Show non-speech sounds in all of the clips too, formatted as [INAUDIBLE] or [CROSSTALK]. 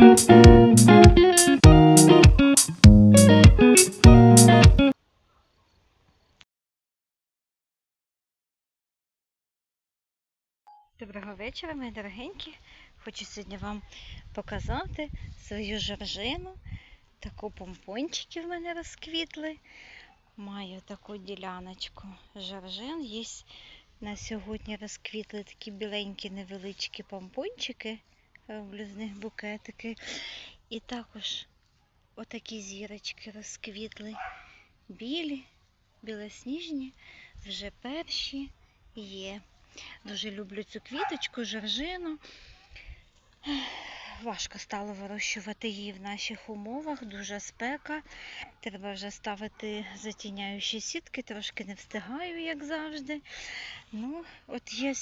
Доброго вечора, мої дорогенькі. Хочу сьогодні вам показати свою жоржину. Таку помпончики в мене розквітли. Маю таку діляночку жоржин. Є на сьогодні розквітли такі біленькі невеличкі помпончики. Роблю з них букетики. І також отакі зірочки розквітли. Білі, білосніжні, вже перші є. Дуже люблю цю квіточку, жоржину. Важко стало вирощувати її в наших умовах, дуже спека. Треба вже ставити затіняючі сітки, трошки не встигаю, як завжди. Ну, от є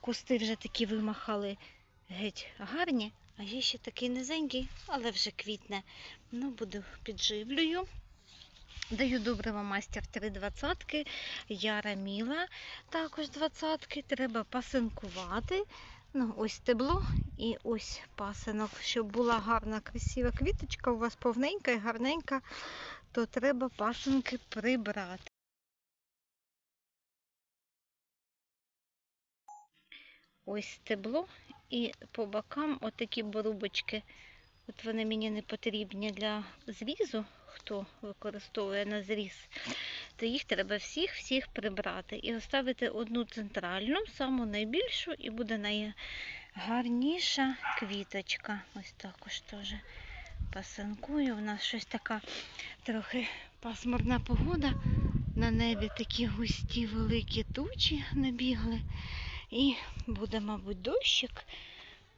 кусти вже такі вимахали геть гарні, а є ще такий низенький, але вже квітне. Ну, буду підживлюю. Даю добрива мастер 3 двадцятки, яра міла також двадцятки. Треба пасинкувати. Ну, ось стебло і ось пасинок. Щоб була гарна, красива квіточка, у вас повненька і гарненька, то треба пасинки прибрати. Ось стебло і по бокам отакі борубочки. От вони мені не потрібні для зрізу, хто використовує на зріз, то їх треба всіх-всіх прибрати і оставити одну центральну, саму найбільшу, і буде найгарніша квіточка. Ось також теж пасанкую. У нас щось така трохи пасмурна погода. На небі такі густі великі тучі набігли. І буде, мабуть, дощик.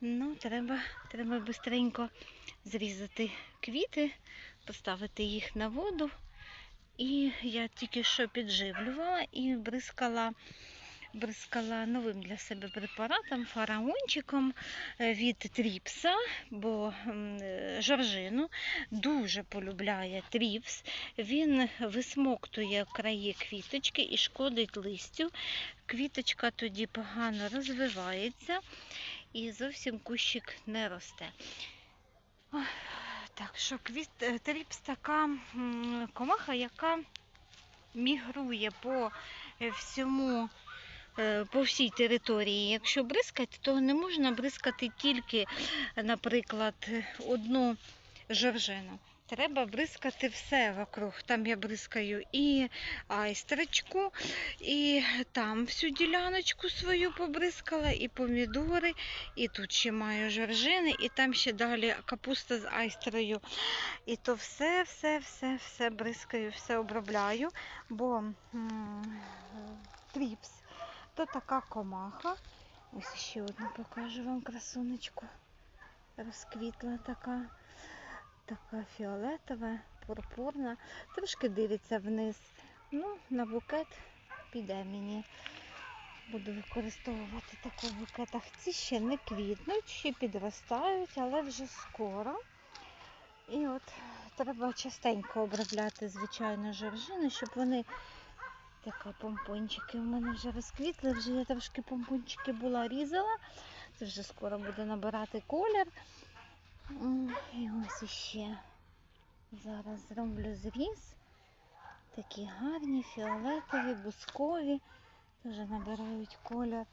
Ну, треба, треба бистренько зрізати квіти, поставити їх на воду. І я тільки що підживлювала і бризкала, бризкала новим для себе препаратом, фараончиком від тріпса, бо жоржину дуже полюбляє тріпс. Він висмоктує краї квіточки і шкодить листю. Квіточка тоді погано розвивається і зовсім кущик не росте. Так що квіт, тріпс така комаха, яка мігрує по всьому, по всій території. Якщо бризкати, то не можна бризкати тільки, наприклад, одну жоржину. Треба бризкати все вокруг. Там я бризкаю і айстрочку, і там всю діляночку свою побризкала, і помідори, і тут ще маю жоржини, і там ще далі капуста з айстрою. І то все, все, бризкаю, все обробляю, бо тріпс то така комаха. Ось ще одну покажу вам красунечку. Розквітла така така фіолетова, пурпурна, трошки дивиться вниз. Ну, на букет піде мені. Буду використовувати таку в букетах. Ці ще не квітнуть, ще підростають, але вже скоро. І от треба частенько обробляти, звичайно, жоржини, щоб вони така помпончики у мене вже розквітли. Вже я трошки помпончики була різала. Це вже скоро буде набирати колір. І ось іще зараз зроблю зріз. Такі гарні, фіолетові, бускові. Теж набирають колір.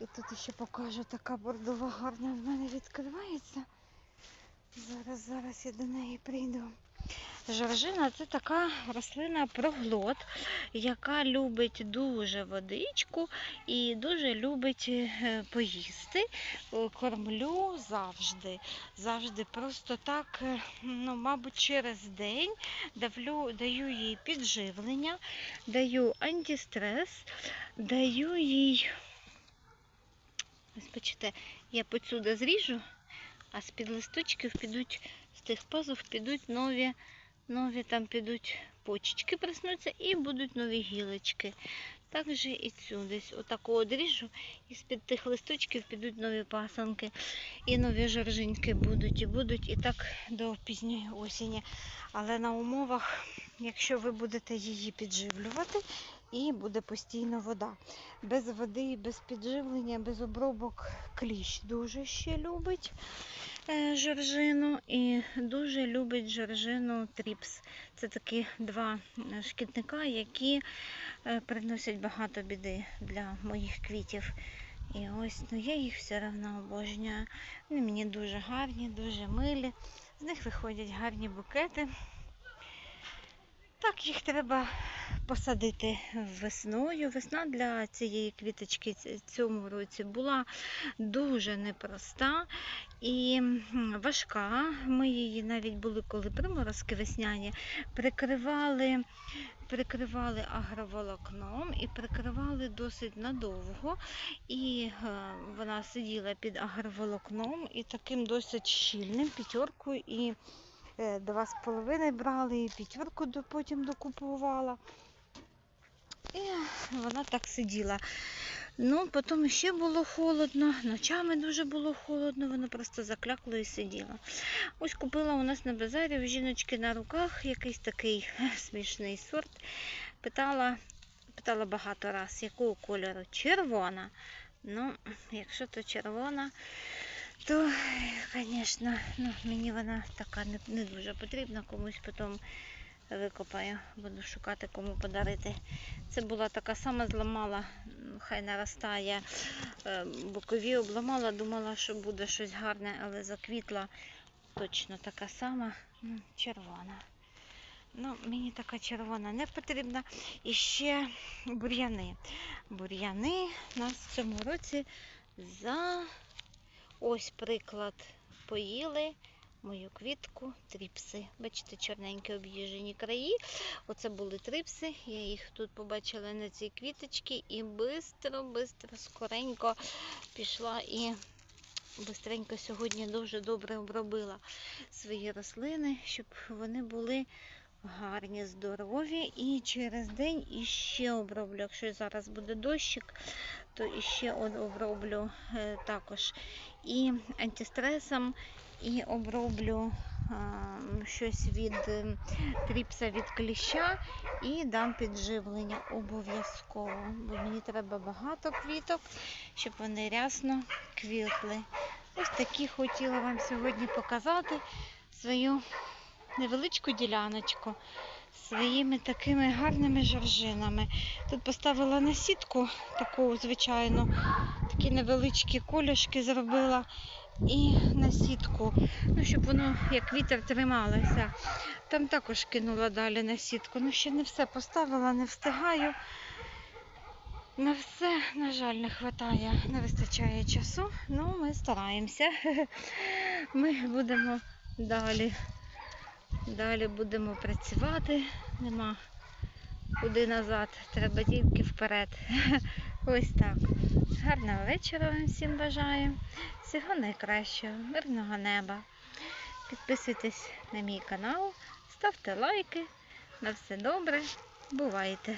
І тут ще покажу, така бордова гарна в мене відкривається. Зараз, зараз я до неї прийду. Жоржина це така рослина проглот, яка любить дуже водичку і дуже любить поїсти. Кормлю завжди. Завжди просто так, ну, мабуть, через день давлю, даю їй підживлення, даю антистрес, даю їй, ось бачите, я поцюди зріжу, а з-під листочків підуть, з тих пазух підуть нові нові там підуть почечки, проснуться і будуть нові гілочки. Так же і цю десь отаку одріжу, і з-під тих листочків підуть нові пасанки, і нові жоржинки будуть, і будуть, і так до пізньої осені. Але на умовах, якщо ви будете її підживлювати, і буде постійно вода. Без води, без підживлення, без обробок кліщ дуже ще любить жоржину і дуже любить жоржину тріпс. Це такі два шкідника, які приносять багато біди для моїх квітів. І ось, ну я їх все одно обожнюю. Вони мені дуже гарні, дуже милі. З них виходять гарні букети. Так, їх треба посадити весною. Весна для цієї квіточки цьому році була дуже непроста і важка. Ми її навіть були, коли приморозки весняні, прикривали, прикривали агроволокном і прикривали досить надовго. І е, вона сиділа під агроволокном і таким досить щільним п'ятеркою е, два з половиною брали, і п'ятерку потім докупувала. І вона так сиділа. Ну, потім ще було холодно, ночами дуже було холодно, воно просто заклякло і сиділо. Ось купила у нас на базарі у жіночки на руках якийсь такий [LAUGHS] смішний сорт. Питала, питала багато раз, якого кольору? Червона. Ну, якщо то червона, то, звісно, ну, мені вона така не, не дуже потрібна, комусь потім викопаю, буду шукати кому подарити. Це була така сама зламала, хай наростає, е, бокові обламала, думала, що буде щось гарне, але заквітла точно така сама, ну, червона. Ну, мені така червона не потрібна. І ще бур'яни. Бур'яни нас в цьому році за ось приклад поїли мою квітку тріпси. Бачите, чорненькі об'їжджені краї. Оце були трипси. Я їх тут побачила на цій квіточці і бистро, бистро, скоренько пішла і бистренько сьогодні дуже добре обробила свої рослини, щоб вони були гарні, здорові. І через день іще оброблю. Якщо зараз буде дощик, то іще оброблю е, також і антистресом, і оброблю щось від е, тріпса від кліща і дам підживлення обов'язково. Бо мені треба багато квіток, щоб вони рясно квітли. Ось такі хотіла вам сьогодні показати свою невеличку діляночку своїми такими гарними жоржинами. Тут поставила на сітку таку звичайну, такі невеличкі колюшки зробила і на сітку, ну, щоб воно як вітер трималося. Там також кинула далі на сітку. Ну, ще не все поставила, не встигаю. На все, на жаль, не вистачає, не вистачає часу. Ну, ми стараємося. [LAUGHS] Ми будемо далі. Далі будемо працювати. Нема куди назад, треба тільки вперед. [LAUGHS] Ось так. Гарного вечора вам всім бажаю. Всього найкращого, мирного неба. Підписуйтесь на мій канал, ставте лайки. На все добре. Бувайте!